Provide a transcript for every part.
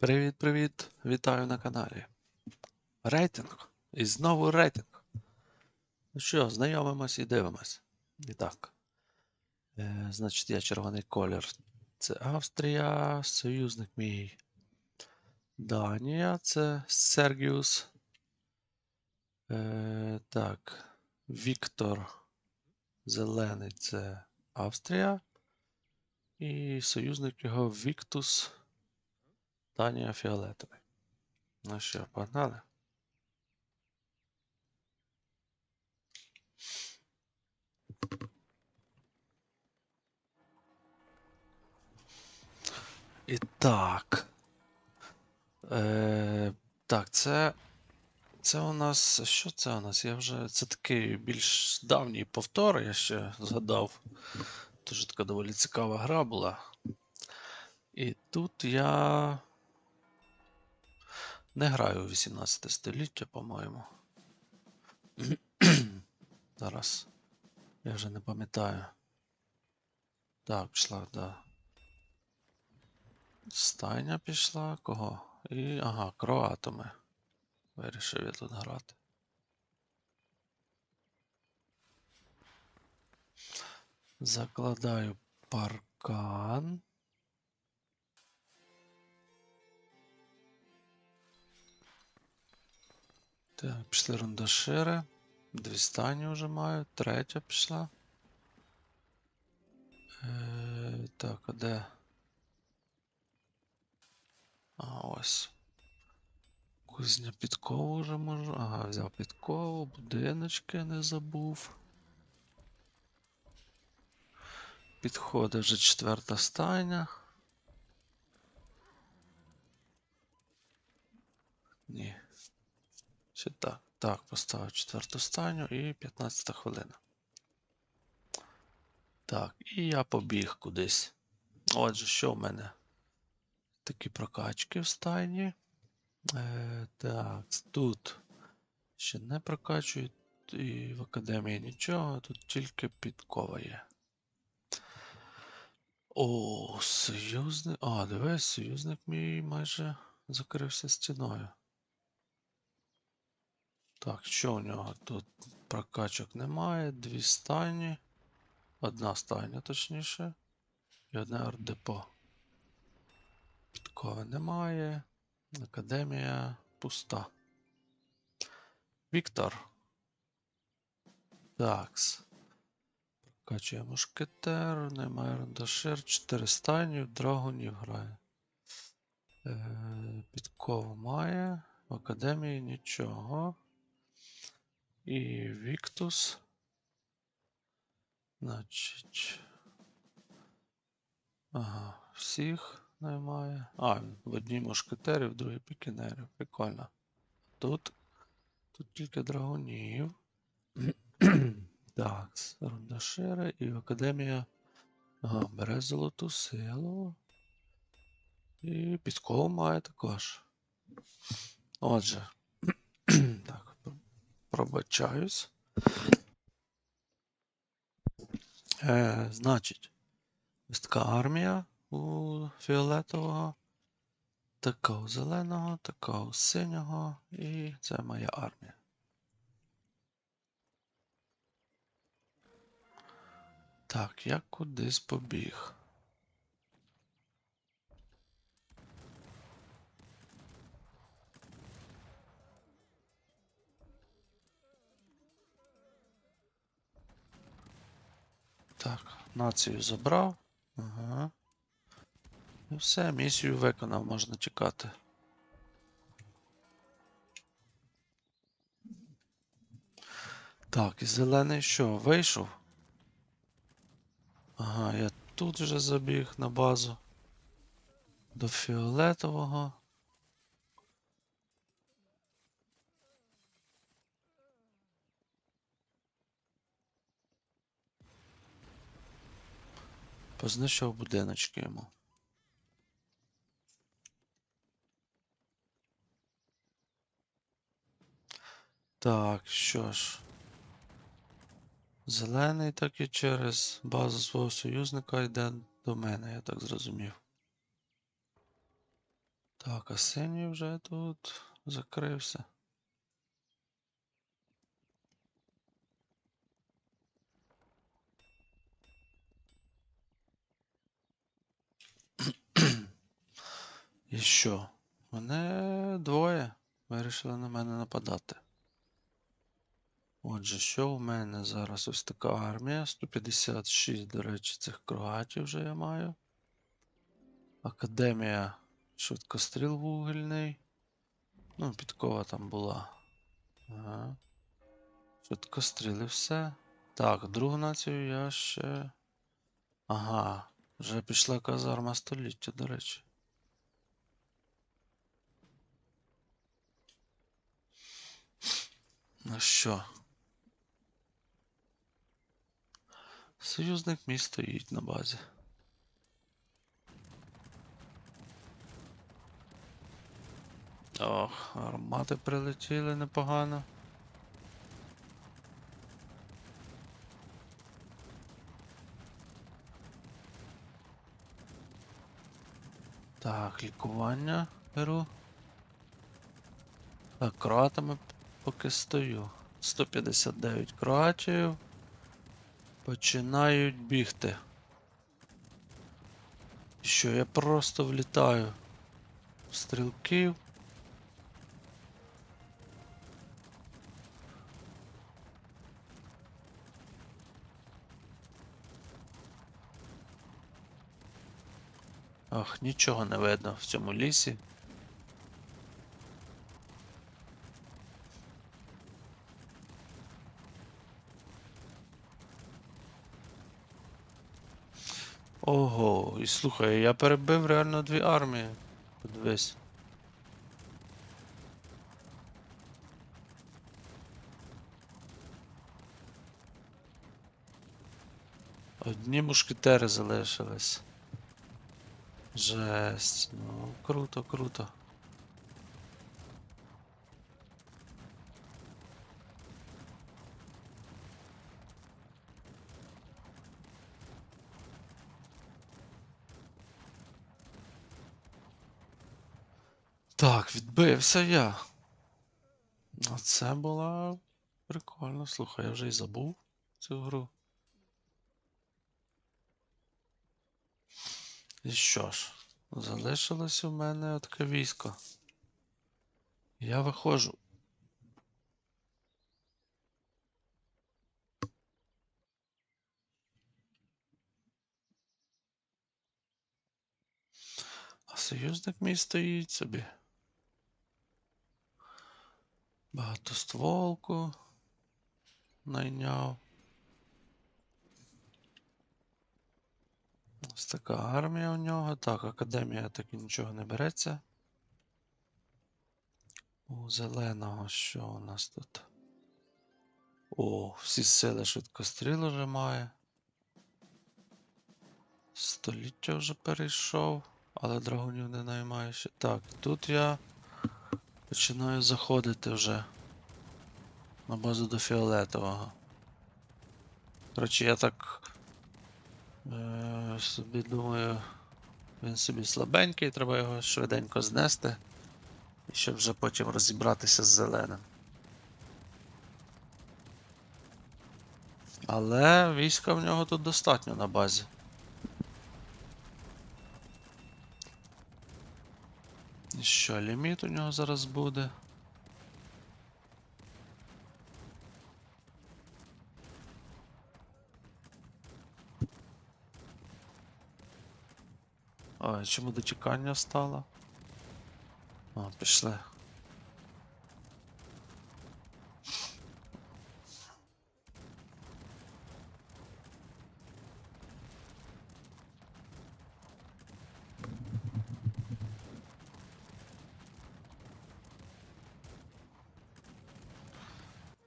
Привіт-привіт! Вітаю на каналі. Рейтинг. І знову рейтинг. Ну що, знайомимось і дивимось. І так. Е, значить, я червоний колір. Це Австрія, союзник мій. Данія, це Сергіус. Е, так. Віктор Зелений це Австрія. І союзник його Віктус. Данія фіолетовий. Ну що, погнали? І так. Е, так, це. Це у нас. Що це у нас? Я вже. Це такий більш давній повтор, я ще згадав. Дуже така доволі цікава гра була. І тут я. Не граю у 18 століття, по-моєму. Зараз. Я вже не пам'ятаю. Так, пішла, да. Стайня пішла. Кого? І. Ага, кроатами. Вирішив я тут грати. Закладаю паркан. Так, пішли рундашири. Дві стані вже маю. Третя пішла. Е, так, а де? А, ось. Кузня підкову вже можу. Ага, взяв підкову, будиночки не забув. Підходить вже четверта стайня. Ні. Ще так. Так, поставив четверту стайню і 15 хвилина. Так, і я побіг кудись. Отже, що в мене? Такі прокачки в стайні. Е, так, тут ще не прокачують. І в академії нічого, тут тільки підкова є. О, союзник. А, дивись, союзник мій майже закрився стіною. Так, що у нього тут прокачок немає, дві стайні. Одна стайня, точніше. І одне ардепо. Підкови немає. Академія пуста. Віктор. Такс. Прокачує мушкетер, немає рандашир, 4 стайні, в драгунів грає. Е, підкову має. В академії нічого. І Віктус. Значить. Ага, всіх немає. А, в одній мушкетері, в другій пікінері. Прикольно. Тут. Тут тільки драгунів. так, рундашири і Академія. Ага, бере золоту силу. І підкову має також. Отже. Пробачаюсь. Е, значить, ось така армія у фіолетового, така у зеленого, така у синього, і це моя армія. Так, я кудись побіг. Так, націю забрав. Ага. І все, місію виконав, можна чекати. Так, і зелений що, вийшов? Ага, я тут вже забіг на базу. До фіолетового. Познищив будиночки йому. Так, що ж. Зелений так і через базу свого союзника йде до мене, я так зрозумів. Так, а синій вже тут закрився. І що? Мене двоє вирішили на мене нападати. Отже, що в мене зараз ось така армія. 156, до речі, цих кроатів вже я маю. Академія швидкостріл вугільний. Ну, підкова там була. Ага. Швидкостріли все. Так, другу націю я ще. Ага. Вже пішла казарма століття, до речі. Ну що? Союзник мій стоїть на базі. Ох, армати прилетіли непогано. Так, лікування беру. Так, кроатами поки стою. 159 кроатів. Починають бігти. Що, я просто влітаю в стрілків. Ах, нічого не видно в цьому лісі. Ого, і слухай, я перебив реально дві армії. Подивись. Одні мушкетери залишились. Жесть. Ну, круто, круто. Відбився я. А це була прикольно. Слухай, я вже й забув цю гру. І що ж, залишилось у мене таке військо. Я виходжу. А союзник мій стоїть собі. Багатостволку найняв. Ось така армія у нього. Так, академія таки нічого не береться. У зеленого що у нас тут? О, всі сили швидкостріл вже має. Століття вже перейшов, але драгунів не наймає ще. Так, тут я починаю заходити вже на базу до фіолетового. Коротше, я так е, собі думаю, він собі слабенький, треба його швиденько знести. І щоб вже потім розібратися з зеленим. Але війська в нього тут достатньо на базі. Що, ліміт у нього зараз буде? Ой, чому дочекання стало? О, пішли.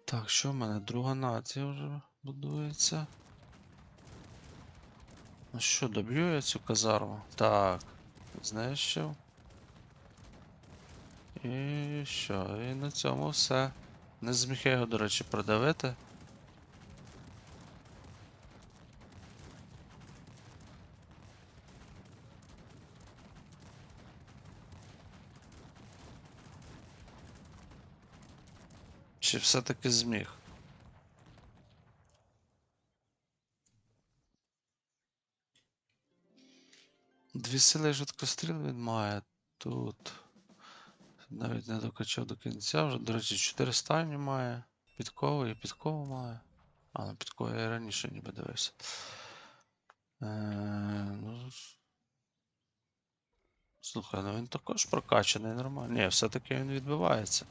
Так, що в мене? Друга нація вже будується. Ну що, доб'ю я цю казарму? Так, знищив. І що? І на цьому все. Не зміг я його, до речі, продавити. Чи все-таки зміг? Дві сили швидкостріл він має тут. Навіть не докачав до кінця вже. До речі, 4 стайні має. Підкову і підкову має. А, на підкову я раніше ніби дивився. Е, ну, Слухай, ну він також прокачаний нормально. Ні, все-таки він відбивається.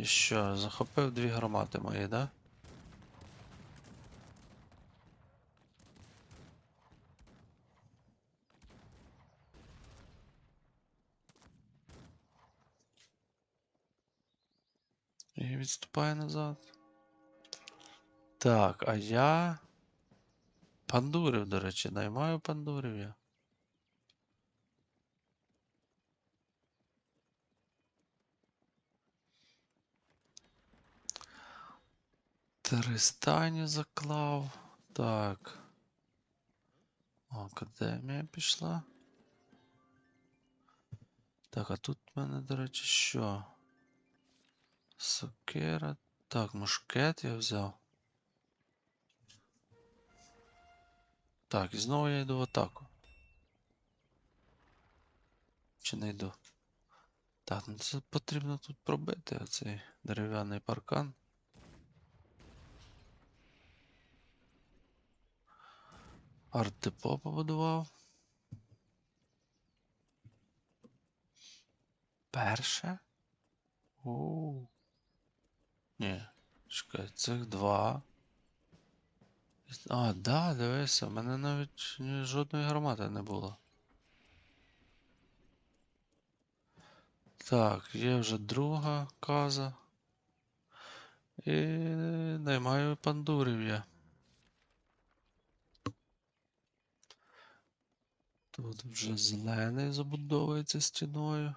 І що, захопив дві гармати мої, да? І відступає назад. Так, а я. Пандурів, до речі, наймаю пандурів я. Три стані заклав. Так. Академія пішла. Так, а тут в мене, до речі, що? Сокира. Так, мушкет я взяв. Так, і знову я йду в атаку. Чи не йду? Так, ну це потрібно тут пробити оцей дерев'яний паркан. Арт-депо побудував. Перше? Оу. Ні, чекай, цих два. А, да, дивися, в мене навіть жодної гармати не було. Так, є вже друга каза. І наймаю пандурів я. Тут вже зелений забудовується стіною.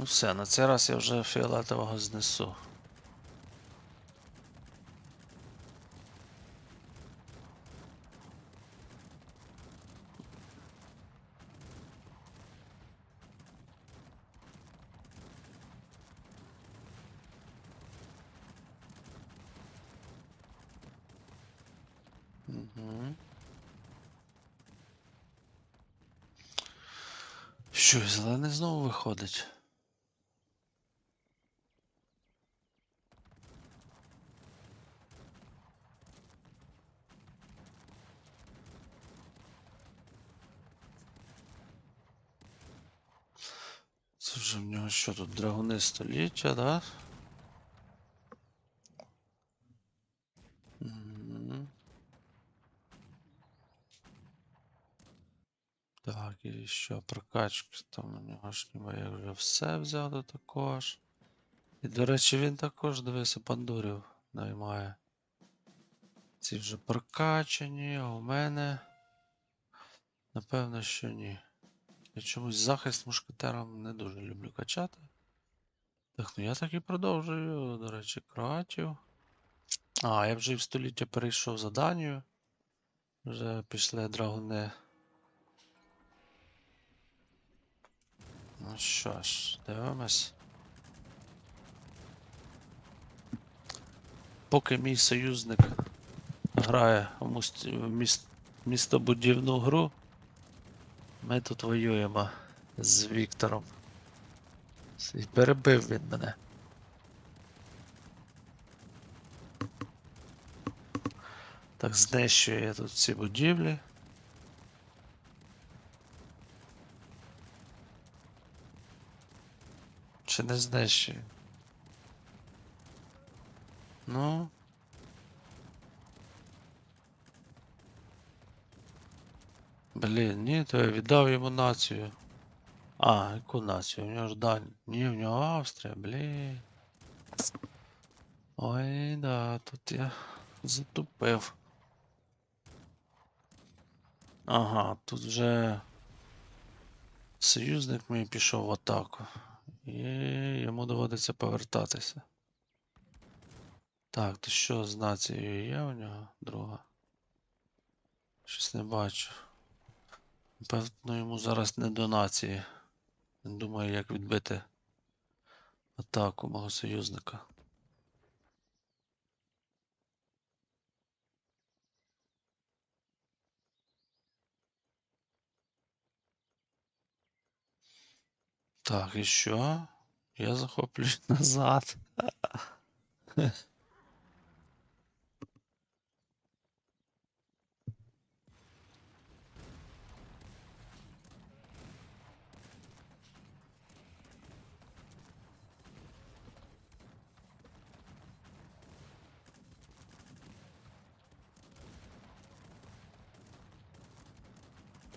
Ну все, на цей раз я вже фіолетового знесу. Що, зелений знову виходить? Вже в нього що тут? Драгуни століття, да? Так, і що прокачки там у нього ж ніби я вже все взяв також. І, до речі, він також дивися, пандурів наймає. Ці вже прокачані, а у мене. Напевно, що ні. Я чомусь захист мушкетером не дуже люблю качати. Так, ну я так і продовжую, до речі, кроатів. А, я вже і в століття перейшов за Данію. Вже пішли драгуни. Ну що ж, дивимось. Поки мій союзник грає в містобудівну гру, ми тут воюємо з Віктором. І перебив він мене. Так, знищую я тут ці будівлі. Чи не знищую? Ну. Блін, ні, то я віддав йому націю. А, яку націю? У нього ж Дань. Ні, в нього Австрія, блін. Ой, да, тут я затупив. Ага, тут вже союзник мій пішов в атаку. І йому доводиться повертатися. Так, то що з нацією є у нього друга? Щось не бачу. Певно, йому зараз не до нації. Він думає, як відбити атаку мого союзника. Так, і що? Я захоплююсь назад.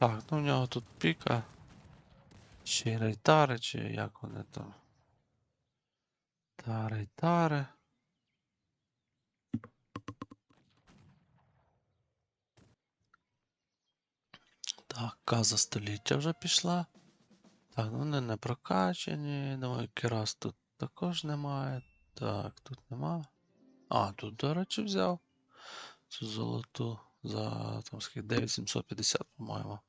Так, ну в нього тут піка. Ще й рейтари, чи як вони там. Та рейтари. Так, каза століття вже пішла. Так, вони не прокачані. Думаю, Керас тут також немає. Так, тут нема. А, тут, до речі, взяв. Цю золоту за там скільки 9750, по-моєму.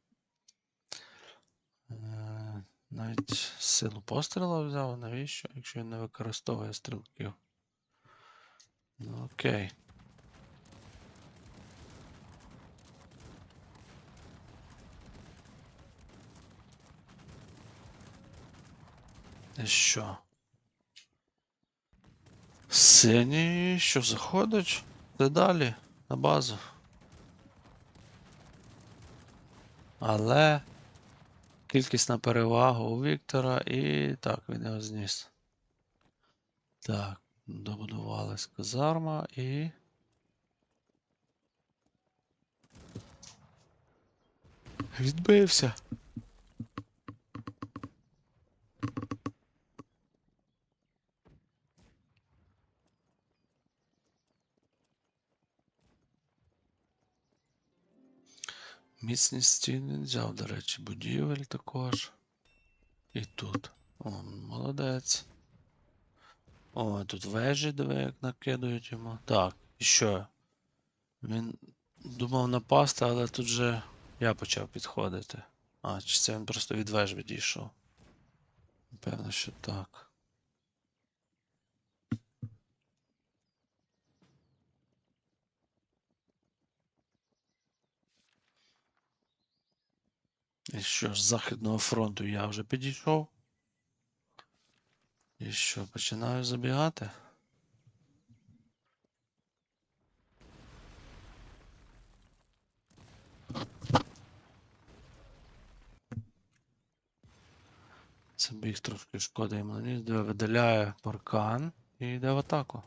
Е, Навіть силу постріла взяв, навіщо, якщо він не використовує стрілків. Ну окей. І що? Синій, що заходить? Де далі? На базу. Але кількісна перевага у Віктора і так, він його зніс. Так, добудувалась казарма і. Відбився. Міцність стін взяв, до речі, будівель також. І тут. О, молодець. О, тут вежі, диви, як накидують йому. Так, і що? Він думав напасти, але тут же я почав підходити. А, чи це він просто від веж відійшов? Певно, що так. І що з Західного фронту я вже підійшов. І що, починаю забігати? Це біг трошки шкода наніс, де видаляє паркан і йде в атаку.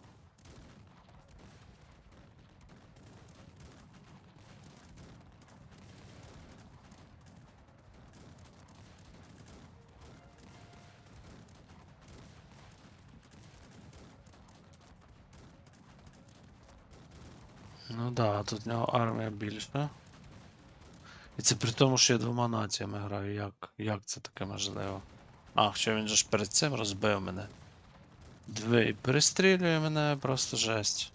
Ну да, тут в нього армія більша. І це при тому, що я двома націями граю. Як, як це таке можливо? А, що він же ж перед цим розбив мене. Дві перестрілює мене, просто жесть.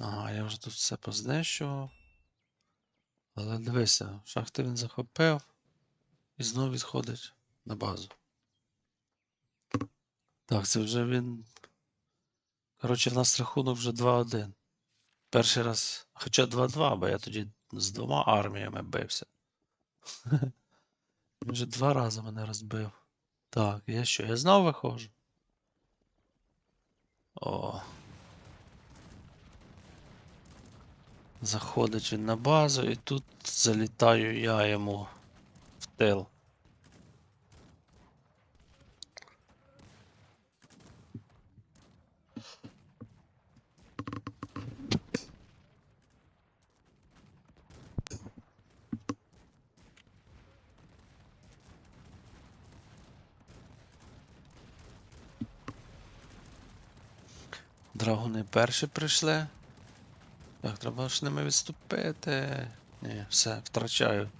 Ага, я вже тут все познищував. Але дивися, шахти він захопив і знову відходить на базу. Так, це вже він. Коротше, в нас рахунок вже 2-1. Перший раз. Хоча 2-2, бо я тоді з двома арміями бився. Він вже два рази мене розбив. Так, я що? Я знову виходжу. О. Заходить на базу і тут залітаю я йому в тил. Драгуни перші прийшли. Так, треба ж ними відступити. Ні, все, втрачаю.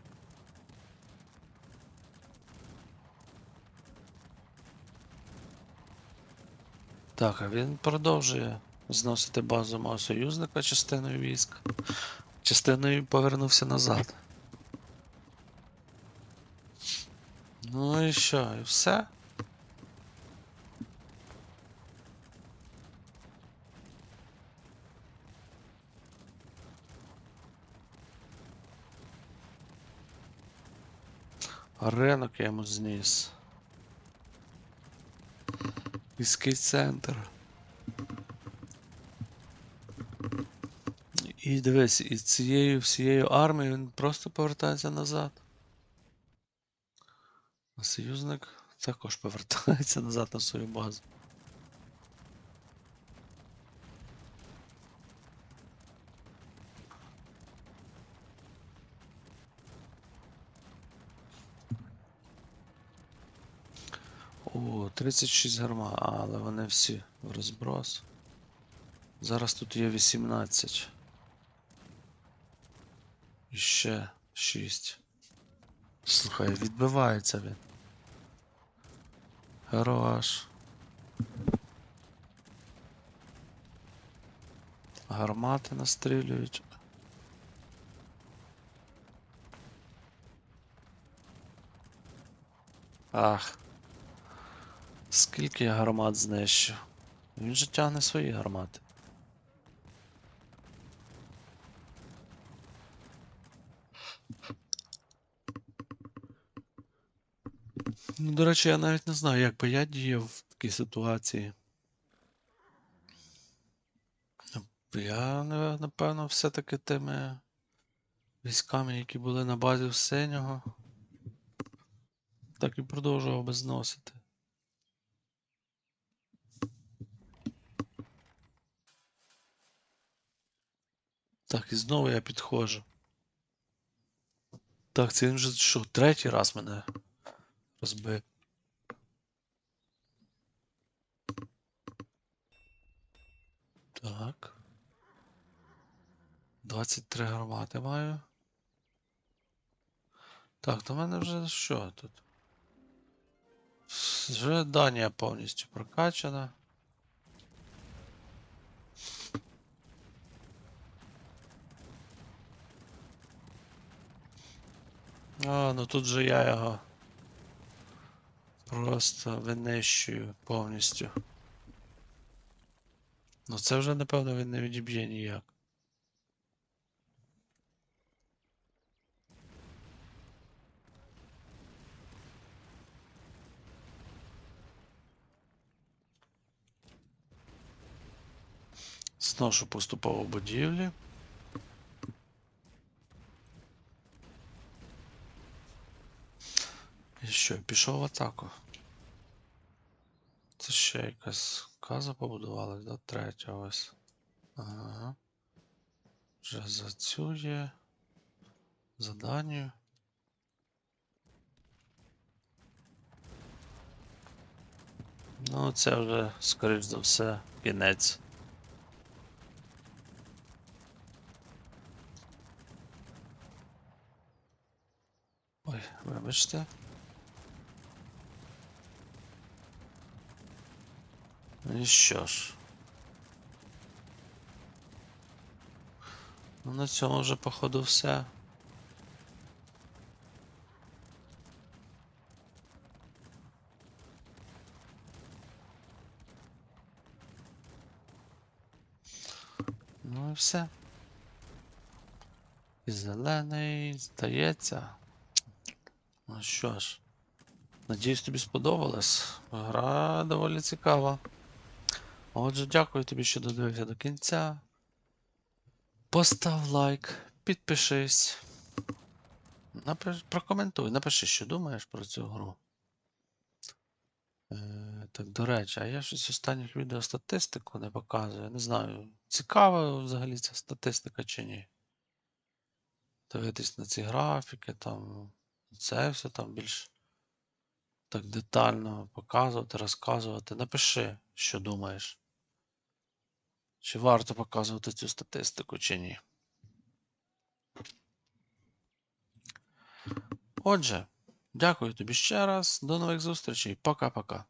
Так, а він продовжує зносити базу мого союзника частиною військ. Частиною повернувся назад. Ну і що, і все? Ринок я йому зніс. Міський центр. І дивись, із цією всією армією він просто повертається назад. А союзник також повертається назад на свою базу. О, 36 гарма, але вони всі в розброс. Зараз тут є 18. І ще 6. Слухай, відбивається він. Хорош. Гармати настрілюють. Ах. Скільки я гармат знищив? Він же тягне свої гармати. Ну, до речі, я навіть не знаю, як би я діяв в такій ситуації. Я, напевно, все-таки тими військами, які були на базі в синього, так і продовжував би зносити. Так, і знову я підходжу. Так, це він вже що, третій раз мене розбив. Так. 23 гармати маю. Так, то в мене вже що тут? Вже Данія повністю прокачана. А, ну тут же я його просто винищую повністю. Ну це вже, напевно, він не відіб'є ніяк. Зношу поступово будівлі. Що, пішов в атаку. Це ще якась каза побудувалась, да? Третя ось. Ага. Вже за цю є. За. Ну, це вже, скоріш за все, кінець. Ой, вибачте. Ну І що ж. Ну, на цьому вже, походу, все. Ну і все. І зелений, здається. Ну що ж. Надіюсь, тобі сподобалось. Гра доволі цікава. Отже, дякую тобі, що додивився до кінця. Постав лайк, підпишись. Напиш... Прокоментуй, напиши, що думаєш про цю гру. Е, так, до речі, а я щось останніх відео статистику не показую. Не знаю, цікава взагалі ця статистика чи ні. Дивитись на ці графіки, там, це все там більш так детально показувати, розказувати. Напиши, що думаєш. Чи варто показувати цю статистику, чи ні? Отже, дякую тобі ще раз. До нових зустрічей. Пока-пока.